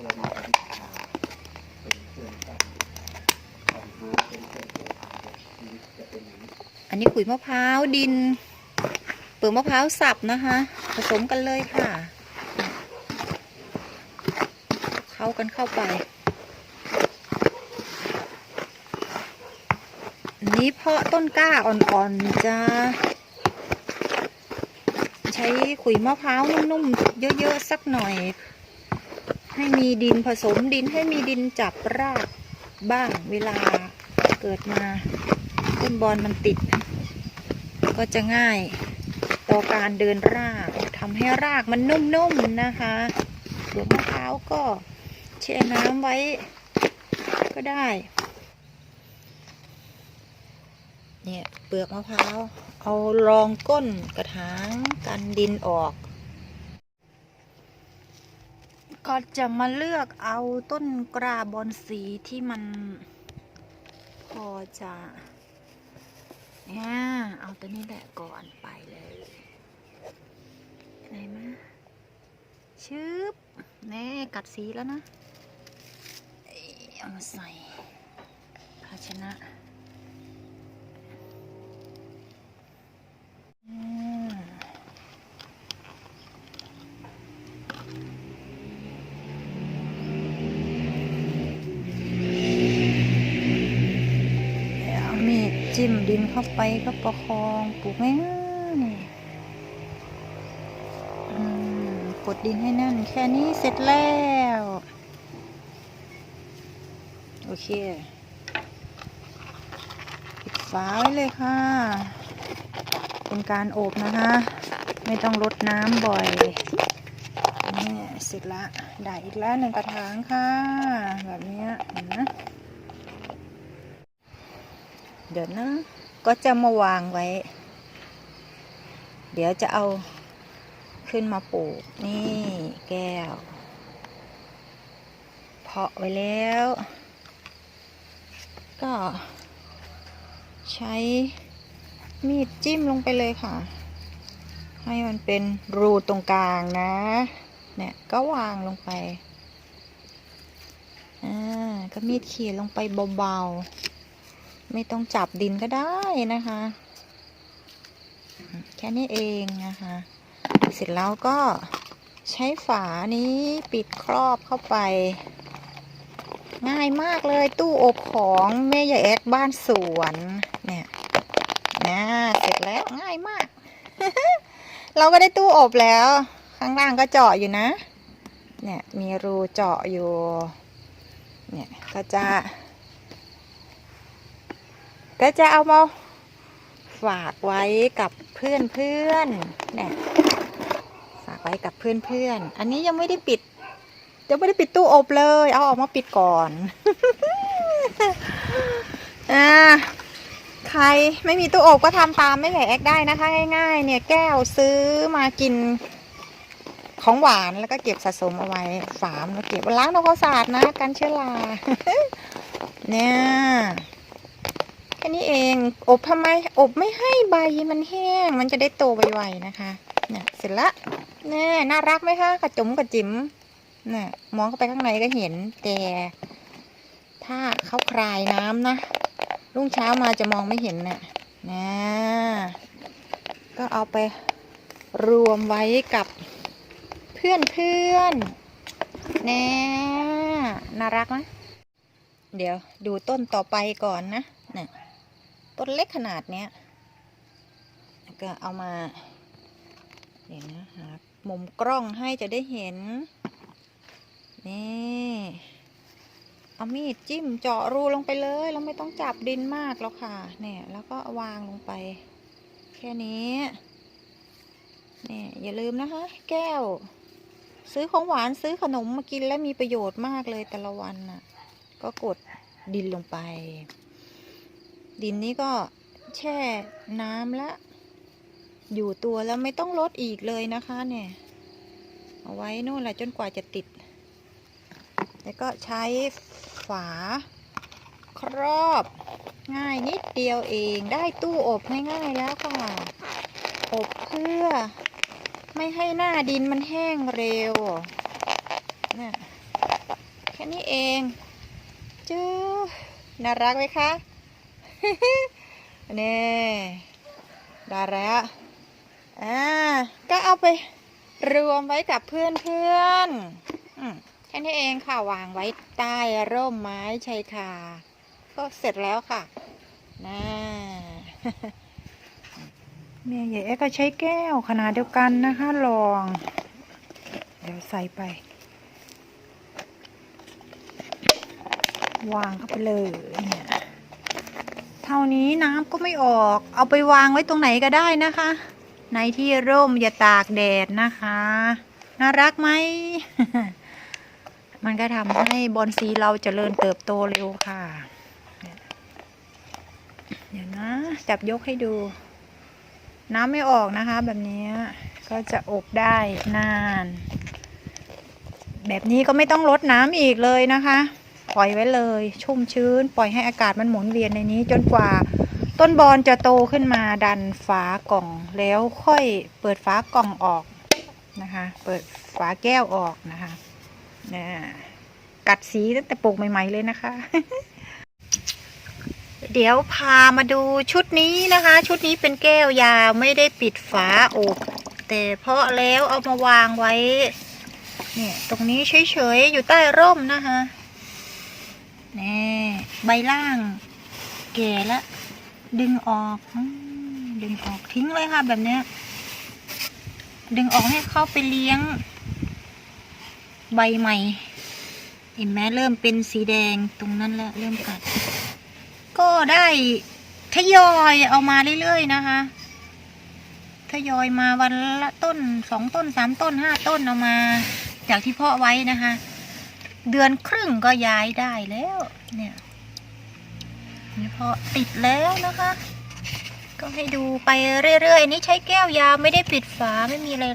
เรื่องอะไรที่เป็นเครื่องการทำให้เป็นเครื่องเกี่ยวกับชีวิตจะเป็นอย่างนี้อันนี้ขุยมะพร้าวดิน เปลือกมะพร้าวสับนะคะ ผสมกันเลยค่ะ เข้ากันเข้าไป นี้เพาะต้นกล้าอ่อนๆจะใช้ขุยมะพร้าวนุ่มๆ เยอะๆ สักหน่อย ให้มีดินผสมดินให้มีดินจับรากบ้างเวลาเกิดมาต้นบอลมันติด ก็จะง่ายต่อการเดินรากทำให้รากมันนุ่มๆนะคะเปลือกมะพร้าวก็แช่น้ำไว้ก็ได้ เนี่ยเปลือกมะพร้าวเอารองก้นกระถางกันดินออก ก็จะมาเลือกเอาต้นกราบอนสีที่มัน พอจะเนี่ยเอาตัวนี้แหละก่อนไปเลยไหนมาชึบแน่กัดสีแล้วนะ เอ้ยเอามาใส่ภาชนะ เข้าไปก็ประคองปลูกง่ายๆกดดินให้แน่น แค่นี้เสร็จแล้ว โอเคปิดฝาไว้เลยค่ะ เป็นการโอบนะคะ ไม่ต้องรดน้ำบ่อยนี่เสร็จละได้อีกแล้วหนึ่งกระถางค่ะ แบบนี้เห็นนะเดี๋ยวนะ ก็จะมาวางไว้ เดี๋ยวจะเอาขึ้นมาปลูก นี่แก้ว เพาะไว้แล้ว ก็ใช้มีดจิ้มลงไปเลยค่ะ ให้มันเป็นรูตรงกลางนะ เนี่ย ก็วางลงไป อ่า ก็มีดเขียลงไปเบาๆ ไม่ต้องจับดินก็ได้นะคะ แค่นี้เองนะคะ เสร็จแล้วก็ใช้ฝานี้ปิดครอบเข้าไป ง่ายมากเลยตู้อบของแม่ยายแอดบ้านสวนเนี่ยนะเสร็จแล้วง่ายมาก เราก็ได้ตู้อบแล้ว ข้างล่างก็เจาะอยู่นะ เนี่ยมีรูเจาะอยู่ เนี่ยก็จะ ก็จะเอามาฝากไว้กับเพื่อนเพื่อนเนี่ยฝากไว้กับเพื่อนเพื่อน อันนี้ยังไม่ได้ปิด ยังไม่ได้ปิดตู้อบเลย เอาออกมาปิดก่อนอ่าใครไม่มีตู้อบก็ทำตามไม่ใหญ่แอกได้นะคะง่าย ๆ เนี่ยแก้วซื้อมากินของหวานแล้วก็เก็บสะสมเอาไว้ฝามแล้วเก็บล้างทำความสะอาดนะกันเชื้อราเนี่ย ค่นี้เอง อบทำไม อบไม่ให้ใบมันแห้ง มันจะได้โตไวๆนะคะเนี่ยเสร็จละเนี่ยน่ารักไหมคะกระจุ๋มกระจิ๋มเนี่ยมองเข้าไปข้างในก็เห็น แต่ ถ้าเขาคลายน้ำนะรุ่งเช้ามาจะมองไม่เห็นน่ะนะก็เอาไปรวมไว้กับเพื่อนเพื่อนแน่น่ารักไหมเดี๋ยวดูต้นต่อไปก่อนนะ ต้นเล็กขนาดเนี้ยก็เอามาเดี๋ยวนะหามุมกล้องให้จะได้เห็น นี่เอามีดจิ้มเจาะรูลงไปเลยเราไม่ต้องจับดินมากแล้วค่ะ เนี่ยแล้วก็วางลงไป แค่นี้เนี่ยอย่าลืมนะคะ แก้ว ซื้อของหวานซื้อขนมมากินแล้วมีประโยชน์มากเลยแต่ละวันน่ะ ก็กดดินลงไป ดินนี้ก็แช่น้ำแล้วอยู่ตัวแล้วไม่ต้องลดอีกเลยนะคะ เนี่ย เอาไว้นู่นแหละจนกว่าจะติด แล้วก็ใช้ฝา ครอบง่ายนิดเดียวเองได้ตู้อบง่ายๆแล้วค่ะ อบเพื่อ ไม่ให้หน้าดินมันแห้งเร็วเนี่ยแค่นี้เองจูน่ารักไหมคะ นี่ได้แล้วอ่าก็เอาไปรวมไว้กับเพื่อนเพื่อนอแค่นี้เองค่ะวางไว้ใต้ร่มไม้ชายคาก็เสร็จแล้วค่ะน่าแม่ใหญ่แอ๊กก็ใช้แก้วขนาดเดียวกันนะคะลอง เดี๋ยวใส่ไป วางเข้าไปเลยเนี่ย เท่านี้น้ำก็ไม่ออก เอาไปวางไว้ตรงไหนก็ได้นะคะ ในที่ร่มอย่าตากแดดนะคะ น่ารักไหม มันก็ทำให้บอนซีเราเจริญเติบโตเร็วค่ะ เดี๋ยวนะ จับยกให้ดู น้ำไม่ออกนะคะ แบบนี้ก็จะอบได้นาน แบบนี้ก็ไม่ต้องลดน้ำอีกเลยนะคะ ปล่อยไว้เลย ชุ่มชื้น ปล่อยให้อากาศมันหมุนเวียนในนี้ จนกว่าต้นบอลจะโตขึ้นมาดันฝากล่องแล้วค่อยเปิดฝากล่องออกนะคะ เปิดฝาแก้วออกนะคะนะกัดสีตั้งแต่ปลูกใหม่ ๆ เลยนะคะ เดี๋ยวพามาดูชุดนี้นะคะ ชุดนี้เป็นแก้วยาวไม่ได้ปิดฝาอบแต่เพาะแล้วเอามาวางไว้ เนี่ย ตรงนี้เฉยๆอยู่ใต้ร่มนะคะ นี่ใบล่าง แก่แล้วดึงออกดึงออกทิ้งเลยค่ะแบบเนี้ย ดึงออกให้เข้าไปเลี้ยง ใบใหม่ เห็นไหมเริ่มเป็นสีแดงตรงนั้นแล้วเริ่มกัด ก็ได้ทยอยเอามาเรื่อยๆนะคะทยอยมาวันละต้นสองต้นสามต้นห้าต้นเอามา จากที่เพาะไว้นะคะ เดือนครึ่งก็ย้ายได้แล้ว เนี่ยนี่พาะติดแล้วนะคะ ก็ให้ดูไปเรื่อยๆนี่ใช้แก้วยาวไม่ได้ปิดฝาไม่มีอะไร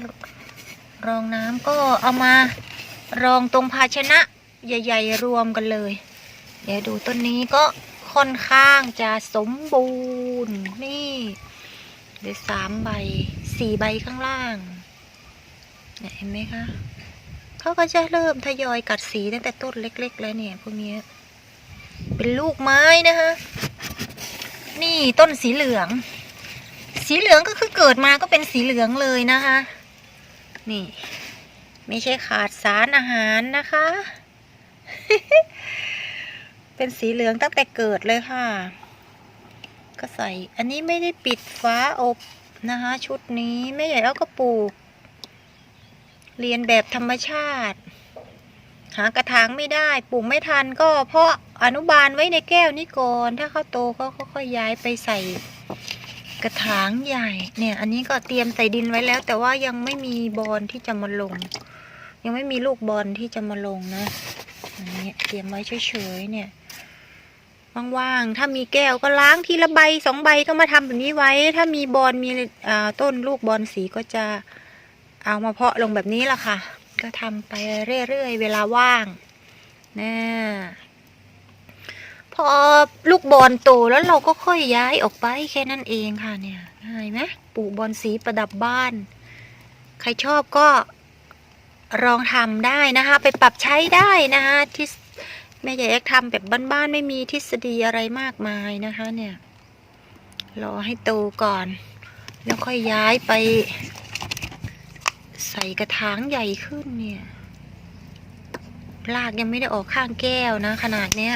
รองน้ำก็เอามารองตรงภาชนะใหญ่ ๆ รวมกันเลย เดี๋ยวดูต้นนี้ก็ค่อนข้างจะสมบูรณ์นี่เดี๋ยวสามใบสี่ใบข้างล่างเนี่ยเห็นไหมคะ เขาก็จะเริ่มทยอยกัดสีตั้งแต่ต้นเล็ก ๆ แล้วเนี่ยพวกนี้เป็นลูกไม้นะคะนี่ต้นสีเหลือง สีเหลืองก็คือเกิดมาก็เป็นสีเหลืองเลยนะคะ นี่ ไม่ใช่ขาดสารอาหารนะคะ เป็นสีเหลืองตั้งแต่เกิดเลยค่ะ ก็ใส่อันนี้ไม่ได้ปิดฟ้าอบนะคะ ชุดนี้ไม่ใหญ่แล้วก็ปลูก เรียนแบบธรรมชาติ หากระถางไม่ได้ปลูกไม่ทันก็เพราะอนุบาลไว้ในแก้วนี้ก่อน ถ้าเขาโตเขาค่อยๆย้ายไปใส่กระถางใหญ่ เนี่ย อันนี้ก็เตรียมใส่ดินไว้แล้ว แต่ว่ายังไม่มีบอลที่จะมาลง ยังไม่มีลูกบอลที่จะมาลงนะอันนี้เตรียมไว้เฉยๆเนี่ยว่างๆ ถ้ามีแก้วก็ล้างทีละใบสองใบก็มาทำแบบนี้ไว้ ถ้ามีบอลมีต้นลูกบอลสีก็จะ เอามาเพาะลงแบบนี้ละค่ะ ก็ทำไปเรื่อยๆ เวลาว่างนะพอลูกบอลโตแล้วเราก็ค่อยย้ายออกไปแค่นั้นเองค่ะเนี่ยง่ายไหมปลูกบอลสีประดับบ้าน ใครชอบก็ลองทำได้นะคะ ไปปรับใช้ได้นะคะที่แม่ใหญ่แอกทำแบบบ้านๆไม่มีทฤษฎีอะไรมากมายนะคะ เนี่ยรอให้โตก่อน แล้วค่อยย้ายไป ใส่กระถางใหญ่ขึ้นเนี่ย รากยังไม่ได้ออกข้างแก้วนะ ขนาดเนี้ย